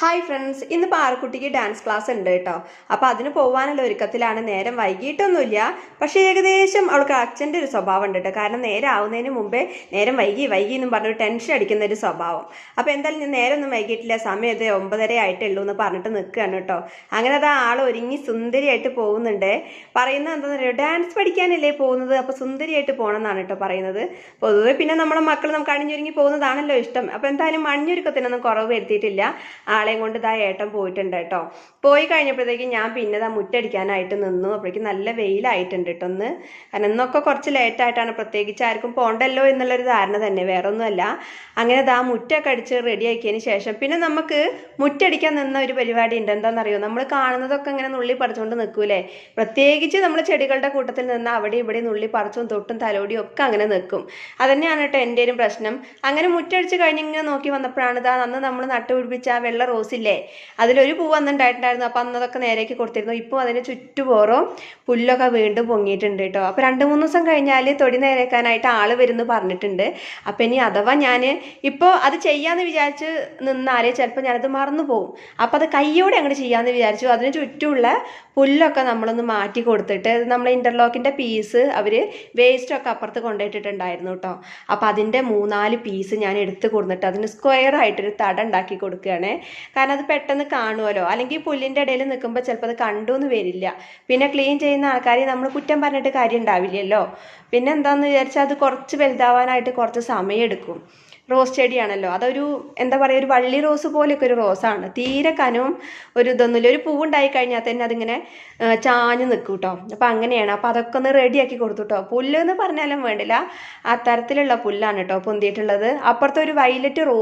Hi friends ഇന്ന് പാറക്കുട്ടിക്ക് dance class ഉണ്ട് കേട്ടോ അപ്പോൾ അതിന് പോകാനുള്ള ഒരുക്കത്തിലാണ് നേരം വൈകിട്ടൊന്നുമില്ല. പക്ഷേ ഏകദേശം അവൾക്ക് അച്ഛന്റെ ഒരു സ്വഭാവം ഉണ്ട് കേട്ടോ കാരണം നേരം ആവുന്നതിന് മുമ്പേ നേരം വൈകി വൈകി എന്നും പറഞ്ഞു ടെൻഷൻ അടിക്കുന്ന ഒരു സ്വഭാവം. അപ്പോൾ എന്തായാലും ഞാൻ നേരം ഒന്നും വൈകിട്ടില്ല. സമയം ഇത് ഒമ്പതര ആയിട്ടുള്ളൂ എന്ന് പറഞ്ഞിട്ട് നിൽക്കുകയാണ് കേട്ടോ അങ്ങനെ അത് ആൾ ഒരുങ്ങി സുന്ദരിയായിട്ട് പോകുന്നുണ്ട്. പറയുന്നത് എന്താണെന്ന് പറയുക ഡാൻസ് പഠിക്കാനല്ലേ പോകുന്നത്? അപ്പോൾ സുന്ദരിയായിട്ട് പോകണം എന്നാണ് കേട്ടോ പറയുന്നത്. പൊതുവെ പിന്നെ നമ്മളെ മക്കൾ നമുക്ക് അണിഞ്ഞൊരുങ്ങി പോകുന്നതാണല്ലോ ഇഷ്ടം. അപ്പോൾ എന്തായാലും മഞ്ഞൊരുക്കത്തിനൊന്നും കുറവ് വരുത്തിയിട്ടില്ല. ആളെയും കൊണ്ട് ഇതാ ഏട്ടൻ പോയിട്ടുണ്ട് കേട്ടോ. പോയി കഴിഞ്ഞപ്പോഴത്തേക്കും ഞാൻ പിന്നെ ഇതാ മുറ്റടിക്കാനായിട്ട് നിന്നു. അപ്പോഴേക്കും നല്ല വെയിലായിട്ടുണ്ട് കേട്ടോ ഒന്ന് കാരണം ഇന്നൊക്കെ കുറച്ച് ലേറ്റായിട്ടാണ് പ്രത്യേകിച്ച് ആർക്കും പോണ്ടല്ലോ എന്നുള്ളൊരു ധാരണ തന്നെ. വേറെ ഒന്നുമല്ല അങ്ങനെ ഇതാ മുറ്റൊക്കെ അടിച്ച് റെഡി ആക്കിയതിന് ശേഷം പിന്നെ നമുക്ക് മുറ്റടിക്കാൻ നിന്ന ഒരു പരിപാടി ഉണ്ട്. എന്താണെന്നറിയോ? നമ്മൾ കാണുന്നതൊക്കെ ഇങ്ങനെ നുള്ളി പറിച്ചുകൊണ്ട് നിൽക്കൂലേ പ്രത്യേകിച്ച് നമ്മൾ ചെടികളുടെ കൂട്ടത്തിൽ നിന്ന് അവിടെ ഇവിടെ നുള്ളി പറിച്ചും തൊട്ടും തലോടിയും ഒക്കെ അങ്ങനെ നിൽക്കും അതന്നെയാണ് കേട്ടോ എന്റെ ഒരു പ്രശ്നം. അങ്ങനെ മുറ്റടിച്ച് കഴിഞ്ഞ് ഇങ്ങനെ നോക്കി വന്നപ്പോഴാണ് ഇതാ അന്ന് നമ്മൾ നട്ടുപിടിപ്പിച്ച ആ വെള്ള റോസില്ലേ? അതിലൊരു പൂ അന്നുണ്ടായിട്ടുണ്ടായിരുന്നു അപ്പം അന്നതൊക്കെ നേരേക്ക് കൊടുത്തിരുന്നു. ഇപ്പോൾ അതിന് ചുറ്റുപോറും പുല്ലൊക്കെ വീണ്ടും പൊങ്ങിയിട്ടുണ്ട് കേട്ടോ. അപ്പോൾ രണ്ട് മൂന്ന് ദിവസം കഴിഞ്ഞാൽ തൊടി നേരേക്കാനായിട്ട് ആൾ വരുന്നു പറഞ്ഞിട്ടുണ്ട്. അപ്പം ഇനി അഥവാ ഞാൻ ഇപ്പോൾ അത് ചെയ്യാമെന്ന് വിചാരിച്ച് നിന്നാലേ ചിലപ്പോൾ ഞാനത് മറന്നു പോകും അപ്പോൾ അത് കയ്യോടെ അങ്ങോട്ട് ചെയ്യാമെന്ന് വിചാരിച്ചു. അതിന് ചുറ്റുമുള്ള പുല്ലൊക്കെ നമ്മളൊന്ന് മാറ്റി കൊടുത്തിട്ട് നമ്മൾ ഇന്റർലോക്കിന്റെ പീസ് അവർ വേസ്റ്റൊക്കെ അപ്പുറത്ത് കൊണ്ടുപോയിട്ടിട്ടുണ്ടായിരുന്നു കേട്ടോ. അപ്പോൾ അതിന്റെ മൂന്നാൽ പീസ് ഞാൻ എടുത്ത് കൊടുത്തിട്ട് അതിന് സ്ക്വയർ ആയിട്ടൊരു തട ഉണ്ടാക്കി കൊടുക്കുകയാണ്. കാരണം അത് പെട്ടെന്ന് കാണുമല്ലോ അല്ലെങ്കിൽ പുല്ലിന്റെ ഇടയിൽ നിൽക്കുമ്പോൾ ചിലപ്പോൾ അത് കണ്ടു എന്ന് വരില്ല. പിന്നെ ക്ലീൻ ചെയ്യുന്ന ആൾക്കാരെ നമ്മൾ കുറ്റം പറഞ്ഞിട്ട് കാര്യം ഉണ്ടാവില്ലല്ലോ പിന്നെ എന്താണെന്ന് വിചാരിച്ചാൽ അത് കുറച്ച് വലുതാവാനായിട്ട് കുറച്ച് സമയം എടുക്കും റോസ് ചെടിയാണല്ലോ. അതൊരു എന്താ പറയുക ഒരു വള്ളി റോസ് പോലെയൊക്കെ ഒരു റോസാണ്. തീരെ കനവും ഒരു ഇതൊന്നുമില്ല. ഒരു പൂവുണ്ടായി കഴിഞ്ഞാൽ തന്നെ അതിങ്ങനെ ചാഞ്ഞു നിൽക്കും കേട്ടോ അപ്പം അങ്ങനെയാണ്. അപ്പോൾ അതൊക്കെ ഒന്ന് റെഡിയാക്കി കൊടുത്തു കേട്ടോ പുല്ല് എന്ന് പറഞ്ഞാലും വേണ്ടില്ല. ആ തരത്തിലുള്ള പുല്ലാണ് കേട്ടോ പൊന്തിയിട്ടുള്ളത്. അപ്പുറത്തെ ഒരു വൈലറ്റ് റോ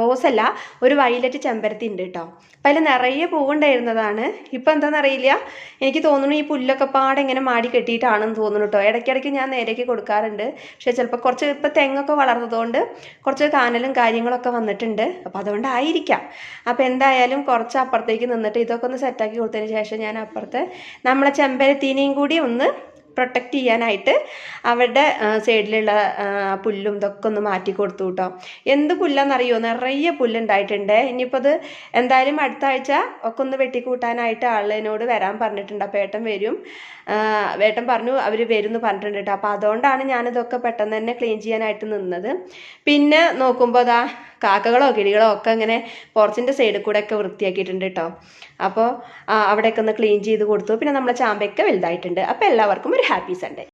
റോസല്ല ഒരു വൈലറ്റ് ചെമ്പരത്തി ഉണ്ട് കേട്ടോ അപ്പം അതിൽ നിറയെ പൂവുണ്ടായിരുന്നതാണ്. ഇപ്പം എന്താണെന്നറിയില്ല എനിക്ക് തോന്നുന്നു ഈ പുല്ലൊക്കെ പാടെ ഇങ്ങനെ മാടി കെട്ടിയിട്ടാണെന്ന് തോന്നുന്നു കേട്ടോ ഇടയ്ക്കിടയ്ക്ക് ഞാൻ നേരേക്ക് കൊടുക്കാറുണ്ട്. പക്ഷേ ചിലപ്പോൾ കുറച്ച് ഇപ്പം തെങ്ങൊക്കെ വളർന്നതുകൊണ്ട് കുറച്ച് കാനലും കാര്യങ്ങളൊക്കെ വന്നിട്ടുണ്ട്. അപ്പോൾ അതുകൊണ്ടായിരിക്കാം. അപ്പോൾ എന്തായാലും കുറച്ച് അപ്പുറത്തേക്ക് നിന്നിട്ട് ഇതൊക്കെ ഒന്ന് സെറ്റാക്കി കൊടുത്തതിന് ശേഷം ഞാൻ അപ്പുറത്തെ നമ്മളെ ചെമ്പരത്തീനെയും കൂടി ഒന്ന് പ്രൊട്ടക്റ്റ് ചെയ്യാനായിട്ട് അവരുടെ സൈഡിലുള്ള പുല്ലും ഇതൊക്കെ ഒന്ന് മാറ്റി കൊടുത്തു കേട്ടോ എന്ത് പുല്ലെന്നറിയോ? നിറയെ പുല്ലുണ്ടായിട്ടുണ്ട്. ഇനിയിപ്പോൾ അത് എന്തായാലും അടുത്ത ആഴ്ച ഒക്കെ ഒന്ന് വെട്ടിക്കൂട്ടാനായിട്ട് ആളിനോട് വരാൻ പറഞ്ഞിട്ടുണ്ട്. അപ്പോൾ ഏട്ടൻ വരും. ഏട്ടൻ പറഞ്ഞു അവർ വരും എന്ന് പറഞ്ഞിട്ടുണ്ട് കേട്ടോ അപ്പോൾ അതുകൊണ്ടാണ് ഞാനിതൊക്കെ പെട്ടെന്ന് തന്നെ ക്ലീൻ ചെയ്യാനായിട്ട് നിന്നത്. പിന്നെ നോക്കുമ്പോൾ അതാ കാക്കകളോ കിളികളോ ഒക്കെ ഇങ്ങനെ പോർച്ചിന്റെ സൈഡിൽ കൂടെ ഒക്കെ വൃത്തിയാക്കിയിട്ടുണ്ട് കേട്ടോ അപ്പോൾ അവിടെയൊക്കെ ഒന്ന് ക്ലീൻ ചെയ്ത് കൊടുത്തു. പിന്നെ നമ്മളെ ചാമ്പയൊക്കെ വലുതായിട്ടുണ്ട്. അപ്പോൾ എല്ലാവർക്കും ഒരു ഹാപ്പി സൺഡേ